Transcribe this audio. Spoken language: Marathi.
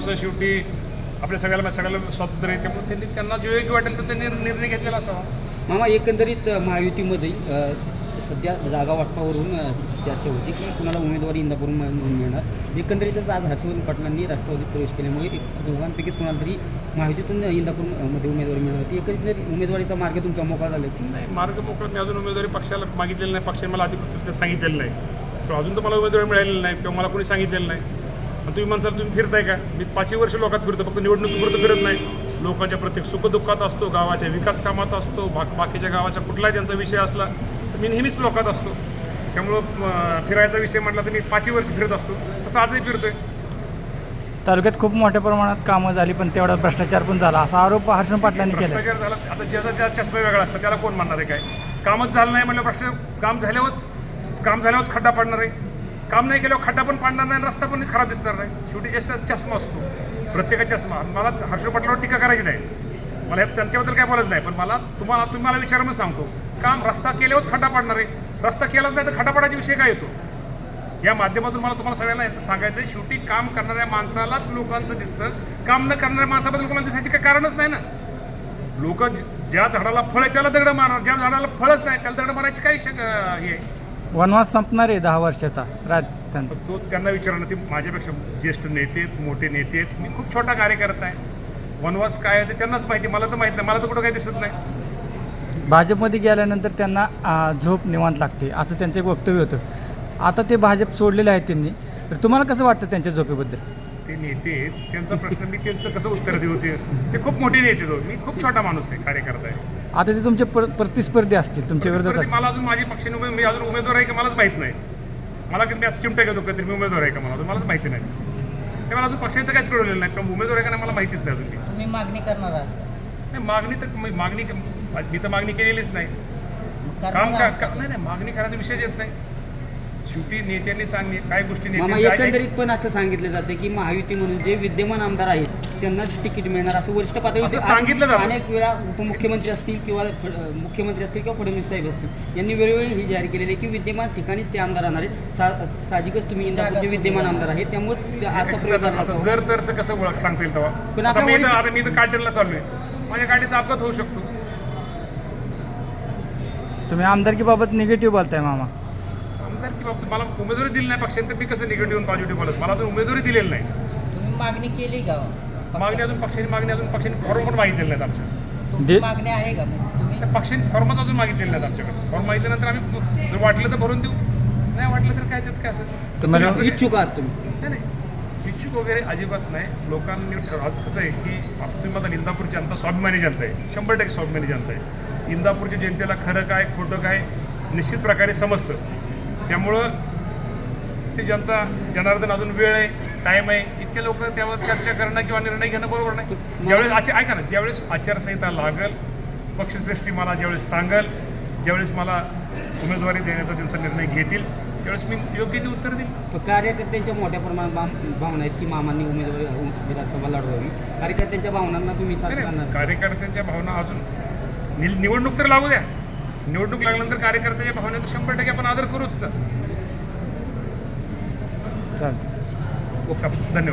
शेवटी आपल्या सगळ्याला सगळ्याला स्वातंत्र्य आहे. त्यामुळे त्यांनी त्यांना जे योग्य वाटेल तर त्यांनी निर्णय घेतलेला असावा. मामा एकंदरीत महायुतीमध्ये अ, सध्या जागा वाटपावरून अ, चर्चा होती की कुणाला उमेदवारी इंदापूरून मिळ- मिळणार. एकंदरीतच आज हर्षवर्धन पाटलांनी राष्ट्रवादीत प्रवेश केल्यामुळे एक दोघांपैकीच कुणाला तरी महायुतीतून इंदापूर अ, मध्ये उमेदवारी मिळणार होती. एकंदरीत उमेदवारीचा मार्ग तुमचा मोकळा झाला की? नाही मार्ग मोकळा मी अजून उमेदवारी पक्षाला मागितलेली नाही. पक्षाने मला अधिकृत सांगितलेलं नाही. किंवा अजून तर मला उमेदवारी मिळालेली नाही. किंवा मला कोणी सांगितलेलं नाही. तुम्ही म्हणसाल तुम्ही फिरताय का? मी पाचही वर्ष लोकात फिरतो फक्त निवडणुकीपुरतं फिरत नाही. लोकांच्या प्रत्येक सुखदुःखात असतो गावाच्या विकास कामात असतो बा बाकीच्या गावाच्या कुठलाही त्यांचा विषय असला तर मी नेहमीच लोकात असतो. त्यामुळं फिरायचा विषय म्हटला तर मी पाचही वर्ष फिरत असतो. तसं आजही फिरतोय. तालुक्यात खूप मोठ्या प्रमाणात कामं झाली पण तेवढा भ्रष्टाचार पण झाला. असा आरोप हर्षण पाटलांनी केला भ्रष्टाचार झाला आता ज्याचा ज्या चष्मा वेगळा असतात त्याला कोण म्हणणार आहे काय? कामच झालं नाही म्हणलं प्रश्न काम झाल्यावरच काम झाल्यावरच खड्डा पाडणार आहे. काम नाही केल्यावर खड्डा पण पाडणार नाही रस्ता पण खराब दिसणार नाही. शेवटी जास्त चष्मा असतो. प्रत्येकाचा चष्मा. मला हर्ष पाटलावर टीका करायची नाही. मला त्यांच्याबद्दल काय बोलायचं नाही पण मला तुम्हाला तुम्ही मला विचार म्हणून सांगतो. काम रस्ता केल्यावरच खड्डा पाडणार आहे. रस्ता केलाच नाही तर खड्डा पाडायचा विषय काय येतो? या माध्यमातून मला तुम्हाला सगळ्यांना सांगायचं आहे शेवटी काम करणाऱ्या माणसालाच लोकांचं दिसतं. काम न करणाऱ्या माणसाबद्दल कोणाला दिसायचे काही कारणच नाही ना. लोक ज्या झाडाला फळ आहे त्याला दगडं मारणार ज्या झाडाला फळच नाही त्याला दगडं मारायची काही शक हे आहे. वनवास संपणार आहे दहा वर्षाचा राज त्यांचा. तो त्यांना विचारणं ते माझ्यापेक्षा ज्येष्ठ नेते आहेत, मोठे नेते आहेत. मी खूप छोटा कार्यकर्ता आहे. वनवास काय आहे ते त्यांनाच माहिती मला तर माहिती नाही. मला तर कुठं काही दिसत नाही. भाजपमध्ये गेल्यानंतर त्यांना आ, झोप निवांत लागते असं त्यांचं एक वक्तव्य होतं. आता ते भाजप सोडलेले आहेत त्यांनी. तर तुम्हाला कसं वाटतं त्यांच्या झोपेबद्दल? ते नेते आहेत. त्यांचा प्रश्न मी त्यांचं कसं उत्तर देऊ ते? ते खूप मोठे नेते मी खूप छोटा माणूस आहे कार्यकर्ता आहे. आता ते तुमचे पर प्रतिस्पर्धी असतील तुमच्या विरोधात असतील. मला अजून माझी पक्षाने उमेद मी अजून उमेदवार आहे का मलाच माहीत नाही. मला कधी मी असं चिमट्या घेतो कधी मी उमेदवार आहे का मला अजून मलाच माहिती नाही. ते मला अजून पक्षाने तर काहीच कळवलेलं नाही किंवा उमेदवार आहे का नाही मला माहितीच नाही अजून ती तुम्ही मागणी करणार आहात. नाही मागणी तर मी- मागणी मी तर मागणी केलेलीच नाही. काम करणार का आहात का- नाही नाही मागणी करायचा विषय येत नाही. शेवटी नेत्यांनी सांगणे काय गोष्टी मामा एकंदरीत पण असं सांगितलं जातं की महायुती म्हणून जे विद्यमान आमदार आहेत त्यांनाच तिकीट मिळणार असं वरिष्ठ पातळीवर सांगितलं जातं. अनेक वेळा उपमुख्यमंत्री असतील किंवा मुख्यमंत्री असतील किंवा फडणवीस साहेब असतील यांनी वेळोवेळी ही जाहीर केलेली आहे की विद्यमान ठिकाणीच ते आमदार राहणार आहेत. साहजिकच तुम्ही इंदापूरचे विद्यमान आमदार आहेत त्यामुळे ते आजचा प्रयोग. जर तरचं कसं ओळख सांगता येईल तेव्हा? पण आता मी तर आता मी माझ्या गाडीचा अपघात होऊ शकतो. तुम्ही आमदारकीबाबत निगेटिव्ह बोलताय मामा. आमदार की बाबतीत मला उमेदवारी दिली नाही पक्षाने तर मी कसं निगेटिव्ह पॉझिटिव्ह बोलत? मला अजून उमेदवारी दिलेली नाही. तुम्ही मागणी केली का? मागणी अजून पक्षाने मागणी अजून पक्षाने फॉर्म पण मागितलेले नाहीत आमच्या. मागणी आहे का? त्या पक्षाने फॉर्मच अजून मागितलेले नाहीत आमच्याकडे. फॉर्म मागितल्यानंतर आम्ही जर वाटलं तर भरून देऊ. नाही वाटलं तर काय त्यात काय असं इच्छुक आहात तुम्ही. नाही नाही. इच्छुक वगैरे अजिबात नाही. लोकांनी आज कसं आहे की आता तुम्ही आता इंदापूर जनता स्वाभिमानी जनता आहे. शंभर टक्के स्वाभिमानी जनता आहे. इंदापूरच्या जनतेला खरं काय खोटं काय निश्चित प्रकारे समजतं. त्यामुळं ती जनता जनार्दन अजून वेळ आहे टाईम आहे. इतके लोक त्यावर चर्चा करणं किंवा निर्णय घेणं बरोबर नाही. ज्यावेळेस आचार ऐका ना ज्यावेळेस आचारसंहिता लागल पक्षश्रेष्ठी मला ज्यावेळेस सांगल ज्यावेळेस मला उमेदवारी देण्याचा त्यांचा निर्णय घेतील त्यावेळेस मी योग्य ते उत्तर पण कार्यकर्त्यांच्या मोठ्या प्रमाणात भाव- भावना आहेत की मामांनी उमेदवारी विधानसभा लढवावी. कार्यकर्त्यांच्या भावनांना तुम्ही करणार कार्यकर्त्यांच्या भावना अजून निवडणूक तर लागू द्या. निवडणूक लागल्यानंतर कार्यकर्त्याच्या भावनेचा शंभर टक्के आपण आदर करूच. ना चालतं धन्यवाद.